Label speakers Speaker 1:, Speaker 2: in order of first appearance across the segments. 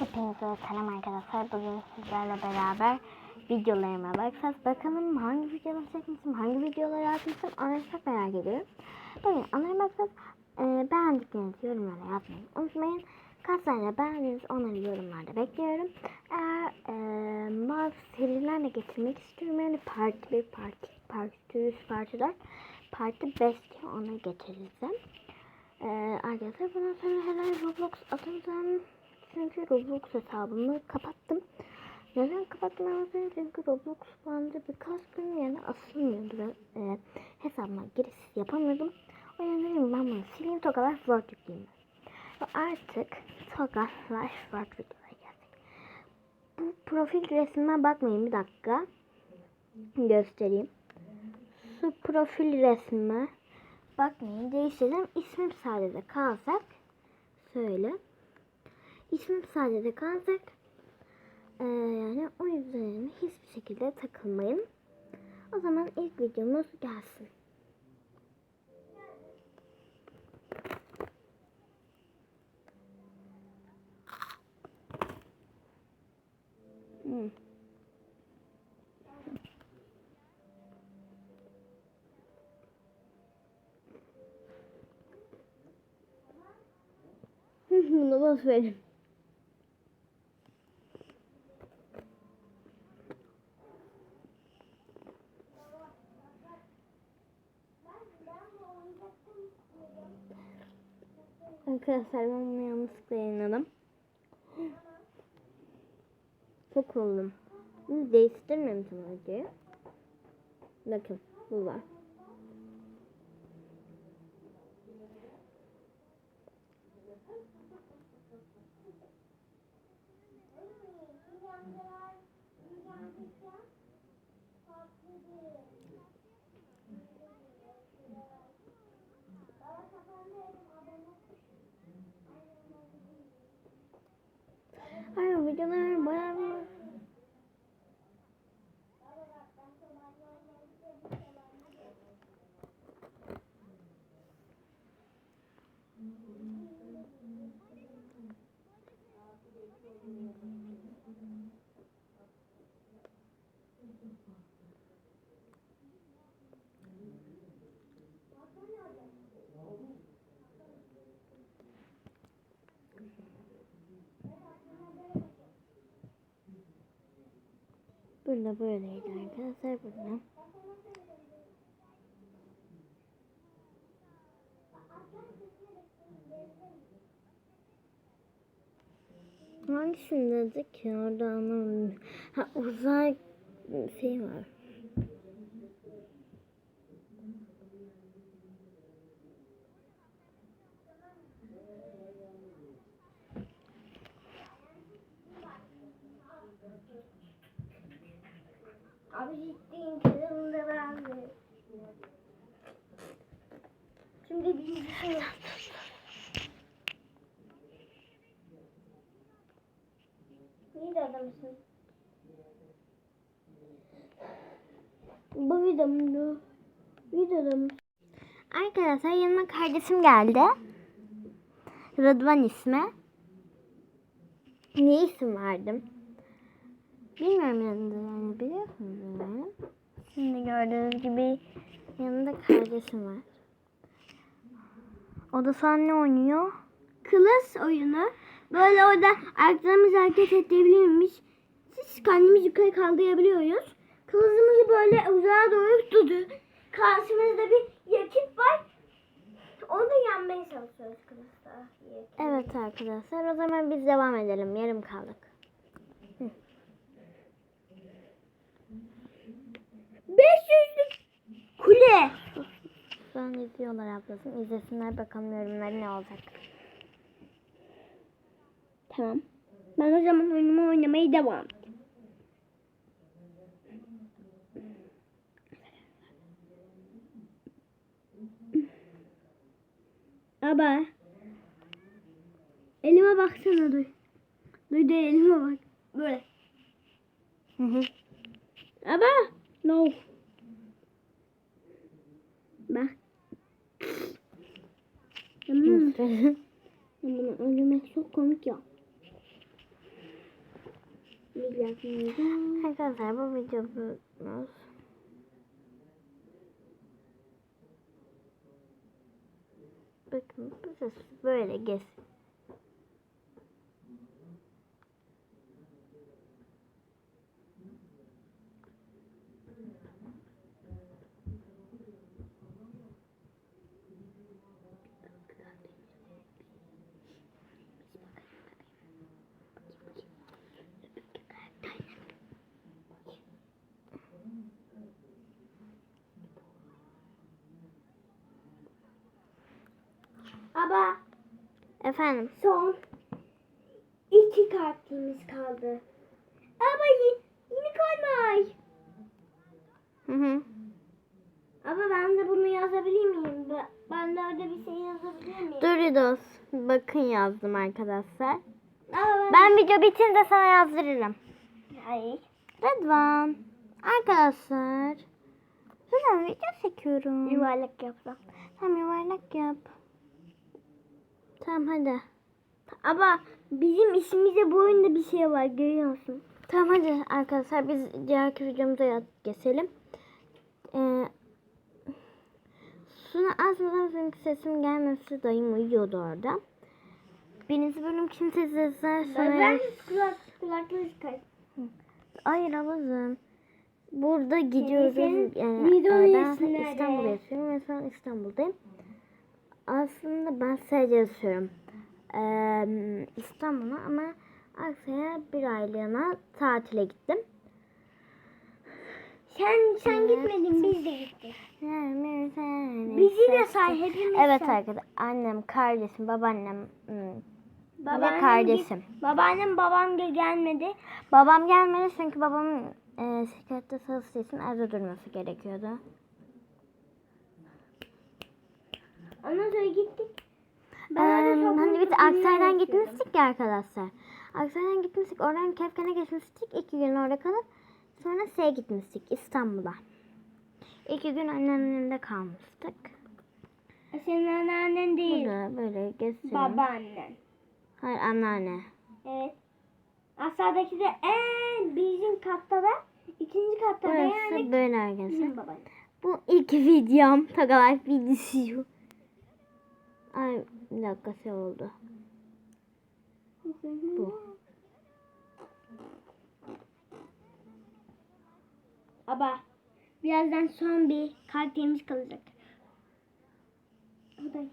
Speaker 1: Hepinize selam arkadaşlar. Bugün sizlerle beraber videolarıma bakacağız. Bakalım hangi videolar çekmişim, hangi videoları atmışım onları çok merak ediyorum. Bugün onlara bakacağız. Ee, beğendiklerinizi yorumlara yazmayı unutmayın. Kaç tane beğendiniz onları yorumlarda bekliyorum. Eğer e, bazı serilerle getirmek istiyorum. Yani part 1, part 2, part 3, part 4, part 5 diye onu getireceğim. Ee, arkadaşlar bundan sonra herhalde Roblox atacağım. Çünkü Roblox hesabımı kapattım. Neden kapattım? Çünkü Roblox bende birkaç gün yani asılmıyordu ve e, hesabıma giriş yapamıyordum. O yüzden dedim ben bunu sileyim Toga Life World yükleyeyim. Ve artık Toga Life World videoya geldik. Bu profil resmime bakmayın bir dakika. Göstereyim. Şu profil resmime bakmayın değiştireceğim. İsmim sadece kalacak. Söyle. İsmim sadece kalacak. Ee, yani o yüzden hiçbir şekilde takılmayın. O zaman ilk videomuz gelsin. Hmm. Bunu boş verin. Arkadaşlar ben bunu yanlışlıkla yayınladım. Çok oldum. Bunu değiştirmemişim önce. Bakın bu var. Ay videolar bayağı bir... Burada böyleydi arkadaşlar burada. Hangisinde ki orada anlamadım. Ha uzay şey var.
Speaker 2: Abi ciddiyim kızımda ben de. Şimdi bir şey. İyi de adamsın. Bu videomda. Videoda mı?
Speaker 1: Arkadaşlar yanıma kardeşim geldi. Rıdvan ismi. Ne isim verdim? Bilmiyorum yanında yani biliyorsunuz yani. Şimdi gördüğünüz gibi yanında kardeşim var. O da an ne oynuyor?
Speaker 2: Klas oyunu. Böyle orada ayaklarımızı hareket ettirebilirmiş. Siz kendimizi yukarı kaldırabiliyoruz. Kılıcımızı böyle uzağa doğru tutuyor. Karşımızda bir yakıt var. Onu da yenmeye çalışıyoruz kılıçta.
Speaker 1: Evet arkadaşlar o zaman biz devam edelim. Yarım kaldık.
Speaker 2: 500'lük kule.
Speaker 1: Şu an izliyorlar ablasın. İzlesinler bakalım yorumları ne olacak.
Speaker 2: Tamam. Ben o zaman oyunumu oynamaya devam edeyim. Aba. Elime baksana dur. Dur dur elime bak. Böyle.
Speaker 1: Hı hı.
Speaker 2: Aba. No. Bak. Hmm.
Speaker 1: Nasıl?
Speaker 2: Bunu öldürmek çok komik ya.
Speaker 1: Arkadaşlar bu videomuz Bakın burası böyle gez.
Speaker 2: Baba
Speaker 1: Efendim.
Speaker 2: son iki kartımız kaldı. Ama yeni koymay.
Speaker 1: Hı hı.
Speaker 2: Ama ben de bunu yazabilir miyim? Ben- Ben de öyle bir şey yazabilir miyim?
Speaker 1: Doritos. Bakın yazdım arkadaşlar.
Speaker 2: Ama
Speaker 1: Ben video bitince sana yazdırırım.
Speaker 2: Hayır.
Speaker 1: Rıdvan. Arkadaşlar. Rıdvan video çekiyorum.
Speaker 2: Yuvarlak yapsam.
Speaker 1: Tamam yuvarlak yap. Tamam hadi.
Speaker 2: Ama bizim işimizde bu oyunda bir şey var görüyor musun?
Speaker 1: Tamam hadi arkadaşlar biz diğerki videomuza geçelim. Ee, şunu açmadan çünkü sesim gelmesi dayım uyuyordu orada. Birinci bölüm kimse izler sonra...
Speaker 2: Ben kulak, kulaklığı çıkar.
Speaker 1: Hayır ablacığım. Burada gidiyoruz. Yani, ben? İstanbul'da yaşıyorum ve şu an İstanbul'dayım. Aslında ben sadece yaşıyorum. Ee, İstanbul'a ama Aksa'ya bir aylığına tatile gittim.
Speaker 2: Sen sen
Speaker 1: Evet.
Speaker 2: gitmedin biz de gittik.
Speaker 1: Bizi
Speaker 2: de say hepimiz
Speaker 1: Evet arkadaşlar. Annem, kardeşim, babaannem hmm, ve
Speaker 2: Babaannem
Speaker 1: kardeşim.
Speaker 2: git- Babaannem babam da gelmedi.
Speaker 1: Babam gelmedi çünkü babamın e, şirkette çalıştığı için evde durması gerekiyordu.
Speaker 2: Ondan sonra gittik.
Speaker 1: Ee, hani biz Aksaray'dan gitmiştik ya arkadaşlar. Aksaray'dan gitmiştik. Oradan Kefken'e geçmiştik. iki gün orada kalıp sonra şeye gitmiştik İstanbul'a. İki gün annemin evinde kalmıştık.
Speaker 2: Senin anneannen değil.
Speaker 1: Burada böyle geziyorum.
Speaker 2: Babaannen.
Speaker 1: Hayır anneanne.
Speaker 2: Evet. Aşağıdaki de en bizim katta da ikinci katta da
Speaker 1: Burası
Speaker 2: yani
Speaker 1: böyle arkadaşlar. Bu ilk videom. Tagalar videosu. Ay bir dakika şey oldu. Bu.
Speaker 2: Baba birazdan son bir karakterimiz kalacak. O da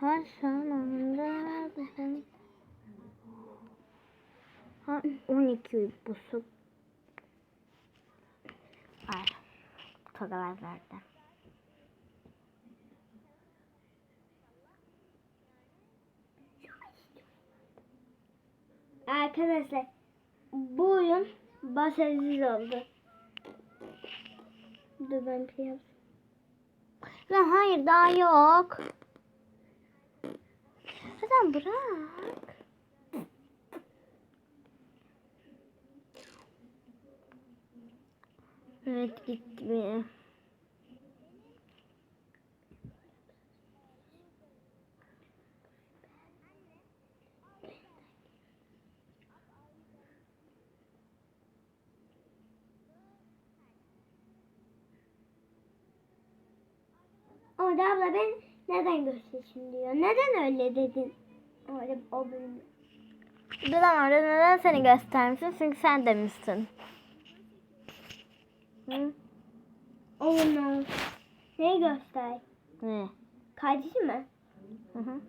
Speaker 1: Haşanında Ha 12 buçuk. Ay. Tagalar verdi.
Speaker 2: Arkadaşlar bu oyun başarısız oldu. Dur ben bir şey
Speaker 1: hayır daha yok. Sen bırak. Evet gitti.
Speaker 2: Orada abla ben neden gösterişim diyor. Neden öyle dedin? Orada o bölüm.
Speaker 1: Neden orada neden seni göstermişsin? Çünkü sen demişsin. Hı?
Speaker 2: Onu neyi göster?
Speaker 1: Ne?
Speaker 2: Kardeşi mi?
Speaker 1: Hı hı.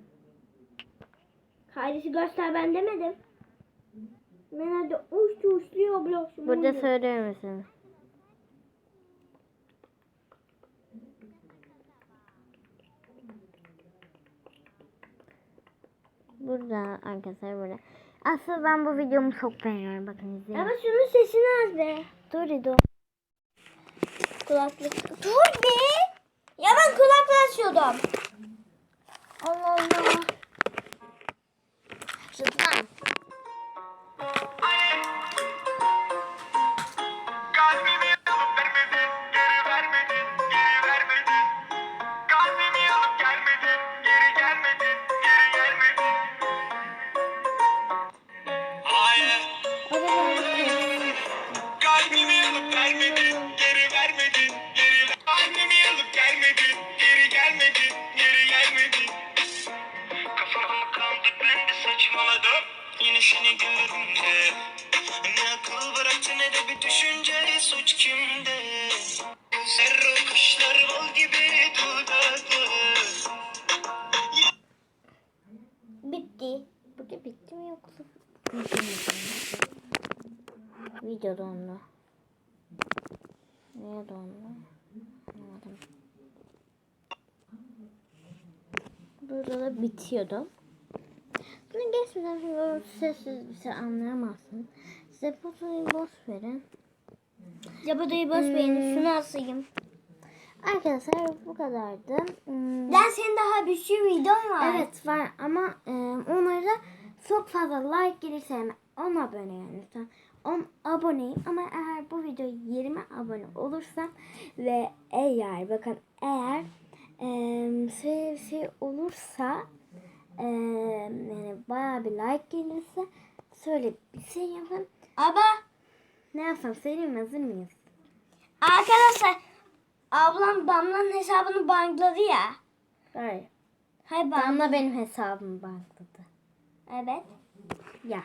Speaker 2: Kardeşi göster ben demedim. Ben hadi uçtu uçluyor blok.
Speaker 1: Burada söylüyor musun? Burada arkadaşlar burada. Aslında ben bu videomu çok beğeniyorum. Bakın izleyin.
Speaker 2: Ama şunun sesini az be.
Speaker 1: Dorido.
Speaker 2: Kulaklık. Dur be. Ya ben kulaklık açıyordum.
Speaker 1: Allah Allah. Video dondu. Niye dondu? Anlamadım. Burada da bitiyordu. Bunu geçmeden sonra sessiz bir şey anlayamazsın. Size fotoğrafı boş verin.
Speaker 2: Cabadayı boş verin. Şunu asayım.
Speaker 1: Arkadaşlar bu kadardı. Hmm,
Speaker 2: Lan senin daha bir sürü videon var.
Speaker 1: Evet var ama e, onlara çok fazla like gelirse 10 abone yani lütfen. 10 aboneyim ama eğer bu video 20 abone olursam ve eğer bakın eğer e, şey, şey olursa e, yani bayağı bir like gelirse söyle bir şey yapın.
Speaker 2: Ama
Speaker 1: Ne yapsam söyleyeyim hazır mıyız?
Speaker 2: arkadaşlar ablam Damla'nın hesabını bankladı ya.
Speaker 1: Hayır.
Speaker 2: Hay bank.
Speaker 1: Damla benim hesabımı bankladı.
Speaker 2: Evet.
Speaker 1: Ya.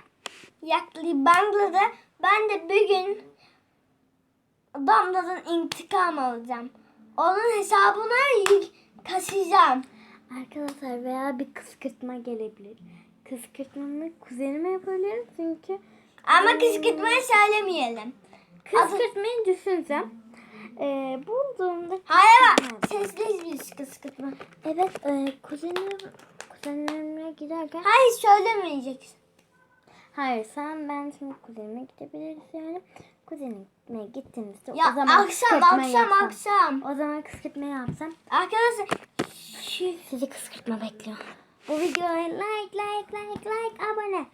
Speaker 2: Yaklı bankladı. Ben de bir gün Damla'dan intikam alacağım. Onun hesabına yük kaçacağım.
Speaker 1: Arkadaşlar veya bir kıskırtma gelebilir. Kıskırtmamı kuzenime yapabilirim çünkü
Speaker 2: Ama kışkırtmayı söylemeyelim.
Speaker 1: kıskırtmayı düşüneceğim. Ee, bulduğumda
Speaker 2: Hayır sesliyiz biz kışkırtma.
Speaker 1: evet e, kuzenim kuzenimle giderken
Speaker 2: Hayır söylemeyeceksin.
Speaker 1: Hayır sen ben şimdi kuzenime gidebiliriz yani kuzenime gittiğimizde
Speaker 2: Ya
Speaker 1: o zaman
Speaker 2: akşam akşam
Speaker 1: yapsam.
Speaker 2: akşam.
Speaker 1: O zaman kıskırtma yapsam
Speaker 2: Arkadaşlar
Speaker 1: sizi kıskırtma bekliyor. Bu videoya like like like like abone.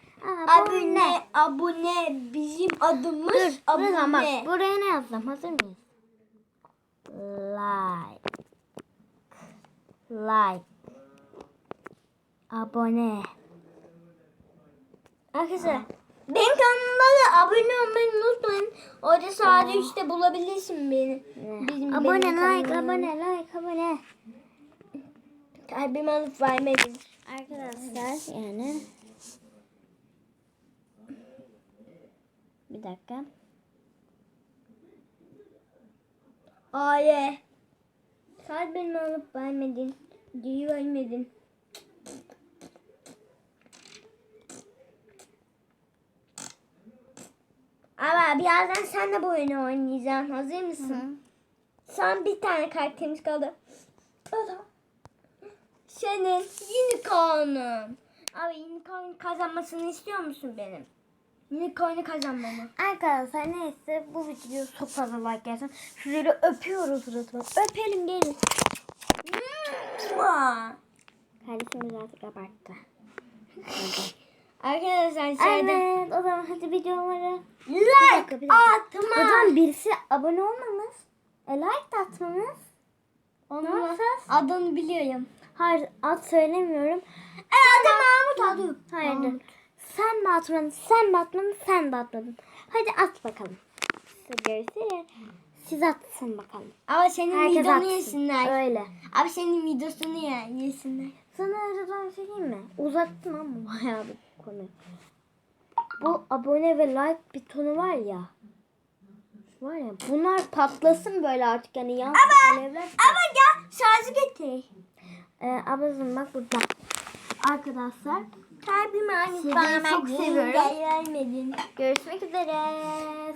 Speaker 2: abone abone bizim adımız
Speaker 1: Dur, buradan bak.
Speaker 2: abone.
Speaker 1: Buraya ne yazdım? Hazır mıyız? Like. Like. Abone.
Speaker 2: Arkadaşlar benim kanalıma da abone olmayı unutmayın. Orada sağda üstte bulabilirsin beni. Bizim,
Speaker 1: abone
Speaker 2: benim
Speaker 1: like
Speaker 2: kanalımı.
Speaker 1: abone like abone.
Speaker 2: Kalbimi alıp vermedin.
Speaker 1: Arkadaşlar yani. Bir dakika.
Speaker 2: Aye. Kalbimi alıp vermedin. Diye vermedin. Ama birazdan sen de bu oyunu oynayacaksın. Hazır mısın? Son bir tane karakterimiz kaldı. O da senin unicorn'un. Abi unicorn kazanmasını istiyor musun benim? Unicorn'u kazanmamı.
Speaker 1: Arkadaşlar neyse bu video çok fazla like gelsin. Şurayı öpüyoruz lütfen. Öpelim gelin.
Speaker 2: Mua.
Speaker 1: Kardeşim birazcık abarttı.
Speaker 2: Arkadaşlar şeyde
Speaker 1: Evet o zaman hadi videoları. Dakika, bir dakika.
Speaker 2: Atma.
Speaker 1: zaman birisi abone olmamız, e, like de atmamız.
Speaker 2: Onu
Speaker 1: yapacağız?
Speaker 2: adını biliyorum.
Speaker 1: Hayır ad söylemiyorum.
Speaker 2: E adı Mahmut adı.
Speaker 1: Hayır. Sen mi atmadın, sen mi atmadın, sen mi atmadın. Hadi at bakalım. Görüşürüz. Siz atsın bakalım.
Speaker 2: Ama senin
Speaker 1: Herkes
Speaker 2: videonu
Speaker 1: atsın.
Speaker 2: yesinler.
Speaker 1: Öyle.
Speaker 2: Abi senin videosunu ye, yesinler.
Speaker 1: Sana aradan bir şey mi? Uzattım ama bayağı bir konu. Bu abone ve like bitonu var ya. Var ya bunlar patlasın böyle artık yani yansın alevler.
Speaker 2: Ama gel şarjı getir.
Speaker 1: Ee, ablacığım bak burada. Arkadaşlar
Speaker 2: hani
Speaker 1: Sizi
Speaker 2: vermedin,
Speaker 1: çok seviyorum. görüşmek üzere.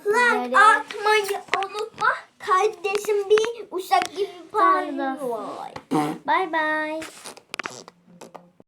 Speaker 2: Like atmayı unutma. Kardeşim bir uşak gibi parlıyor.
Speaker 1: Bye bye.